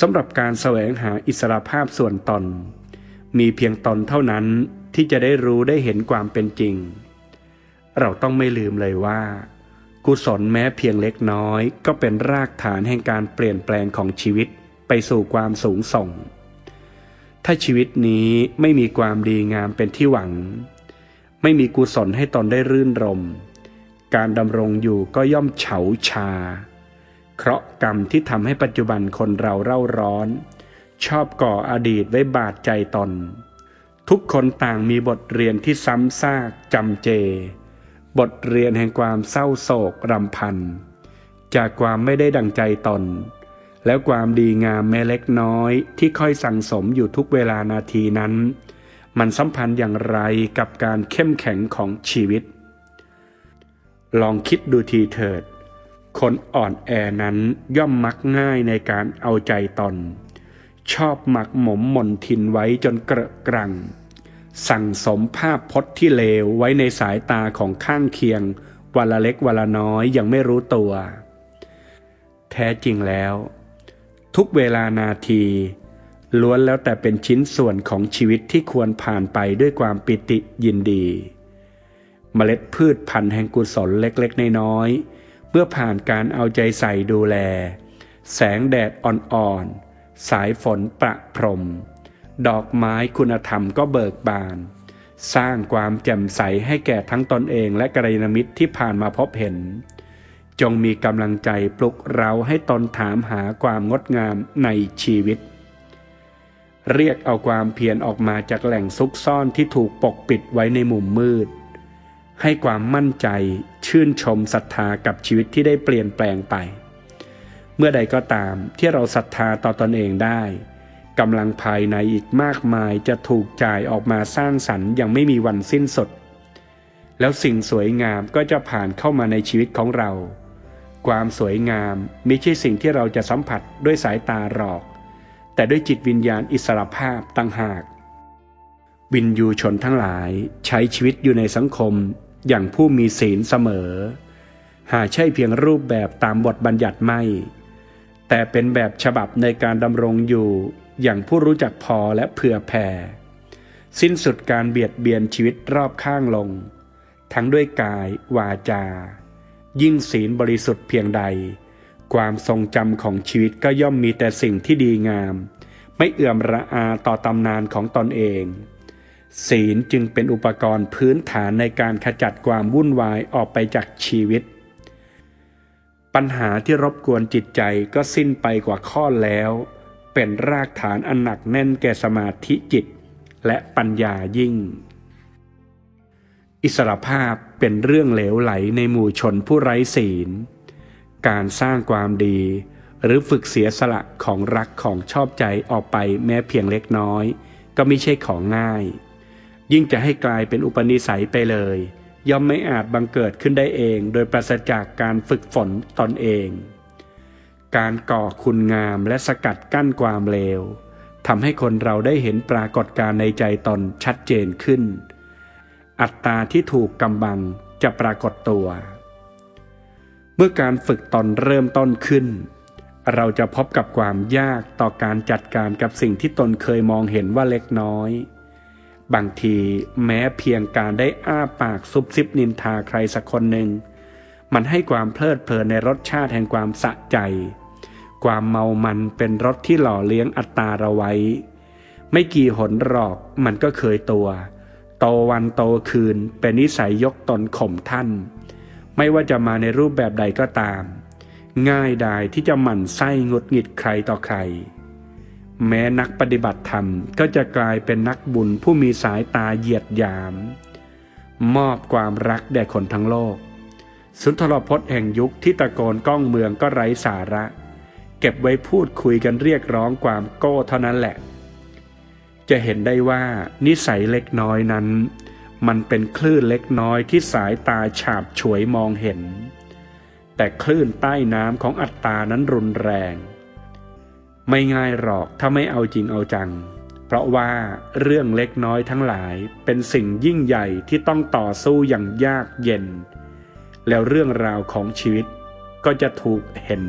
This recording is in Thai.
สำหรับการแสวงหาอิสรภาพส่วนตน มีเพียงตนเท่านั้นที่จะได้รู้ได้เห็นความเป็นจริง เราต้องไม่ลืมเลยว่า กุศลแม้เพียงเล็กน้อย ก็เป็นรากฐานแห่งการเปลี่ยนแปลงของชีวิตไปสู่ความสูงส่ง ถ้าชีวิตนี้ไม่มีความดีงามเป็นที่หวัง ไม่มีกุศลให้ตนได้รื่นรม การดำรงอยู่ก็ย่อมเฉาชา เคราะกรรมที่ทำให้ปัจจุบันคนเราเร่าร้อน ชอบก่ออดีตไว้บาดใจตน ทุกคนต่างมีบทเรียนที่ซ้ำซากจำเจ บทเรียนแห่งความเศร้าโศกรำพัน จากความไม่ได้ดังใจตน แล้วความดีงามแม้เล็กน้อยที่ค่อยสั่งสมอยู่ทุกเวลานาทีนั้น มันสัมพันธ์อย่างไรกับการเข้มแข็งของชีวิต ลองคิดดูทีเถิด คนอ่อนแอนั้นย่อมมักง่ายในการเอาใจตน ชอบหมักหมมหม่นทินไว้จนเกระกรัง สั่งสมภาพพจน์ที่เลวไว้ในสายตาของข้างเคียงวันละเล็กวันละน้อยยังไม่รู้ตัว แท้จริงแล้ว ทุกเวลานาที ล้วนแล้วแต่เป็นชิ้นส่วนของชีวิตที่ควรผ่านไปด้วยความปิติยินดี เมล็ดพืชพันธุ์แห่งกุศลเล็กๆ น้อยๆ เมื่อผ่านการเอาใจใส่ดูแล แสงแดดอ่อนๆ สายฝนประพรม ดอกไม้คุณธรรมก็เบิกบาน สร้างความแจ่มใสให้แก่ทั้งตนเองและกระยาณมิตรที่ผ่านมาพบเห็น จงมีกำลังใจปลุกเราให้ตนถามหาความงดงามในชีวิต เรียกเอาความเพียรออกมาจากแหล่งซุกซ่อนที่ถูกปกปิดไว้ในมุมมืด ให้ความมั่นใจชื่นชมศรัทธากับชีวิตที่ได้เปลี่ยนแปลงไป เมื่อใดก็ตามที่เราศรัทธาต่อตอนเองได้กำลังภายในอีกมากมายจะถูกจ่ายออกมาสร้างสรรค์ย่างไม่มีวันสิ้นสุด แล้วสิ่งสวยงามก็จะผ่านเข้ามาในชีวิตของเรา ความสวยงามไม่ใช่สิ่งที่เราจะสัมผัสด้วยสายตาหรอก แต่ด้วยจิตวิญญาณอิสรภาพตั้งหาก วินยูชนทั้งหลายใช้ชีวิตอยู่ในสังคม อย่างผู้มีศีลเสมอ หาใช่เพียงรูปแบบตามบทบัญญัติไม่ แต่เป็นแบบฉบับในการดำรงอยู่อย่างผู้รู้จักพอและเผื่อแผ่ สิ้นสุดการเบียดเบียนชีวิตรอบข้างลง ทั้งด้วยกายวาจา ยิ่งศีลบริสุทธิ์เพียงใด ความทรงจำของชีวิตก็ย่อมมีแต่สิ่งที่ดีงาม ไม่เอื่อมระอาต่อตำนานของตนเอง ศีลจึงเป็นอุปกรณ์พื้นฐานในการขจัดความวุ่นวายออกไปจากชีวิต ปัญหาที่รบกวนจิตใจก็สิ้นไปกว่าข้อแล้ว เป็นรากฐานอันหนักแน่นแก่สมาธิจิต และปัญญายิ่ง อิสรภาพเป็นเรื่องเหลวไหลในหมู่ชนผู้ไร้ศีล การสร้างความดี หรือฝึกเสียสละของรักของชอบใจออกไปแม้เพียงเล็กน้อย ก็ไม่ใช่ของง่าย ยิ่งจะให้กลายเป็นอุปนิสัยไปเลย ย่อมไม่อาจบังเกิดขึ้นได้เอง โดยปราศจากการฝึกฝนตนเอง การก่อคุณงามและสกัดกั้นความเลวทำให้คนเราได้เห็นปรากฏการในใจตนชัดเจนขึ้น อัตตาที่ถูกกำบังจะปรากฏตัว เมื่อการฝึกตนเริ่มต้นขึ้น เราจะพบกับความยากต่อการจัดการกับสิ่งที่ตนเคยมองเห็นว่าเล็กน้อย บางทีแม้เพียงการได้อ้าปากซุบซิบนินทาใครสักคนหนึ่ง มันให้ความเพลิดเพลินในรสชาติแห่งความสะใจ ความเมามันเป็นรสที่หล่อเลี้ยงอัตตาเราไว้ ไม่กี่หนหรอกมันก็เคยตัว โตวันโตคืนเป็นนิสัยยกตนข่มท่าน ไม่ว่าจะมาในรูปแบบใดก็ตาม ง่ายดายที่จะหมั่นไส้งดหงิดใครต่อใคร แม้นักปฏิบัติธรรมก็จะกลายเป็นนักบุญผู้มีสายตาเหยียดยาม มอบความรักแด่คนทั้งโลก สุนทรพจน์แห่งยุคที่ตะโกนก้องเมืองก็ไร้สาระ เก็บไว้พูดคุยกันเรียกร้องความโก้เท่านั้นแหละ จะเห็นได้ว่านิสัยเล็กน้อยนั้น มันเป็นคลื่นเล็กน้อยที่สายตาฉาบฉวยมองเห็น แต่คลื่นใต้น้ำของอัตตานั้นรุนแรง ไม่ง่ายหรอกถ้าไม่เอาจริงเอาจัง เพราะว่าเรื่องเล็กน้อยทั้งหลายเป็นสิ่งยิ่งใหญ่ที่ต้องต่อสู้อย่างยากเย็น แล้วเรื่องราวของชีวิตก็จะถูกเห็น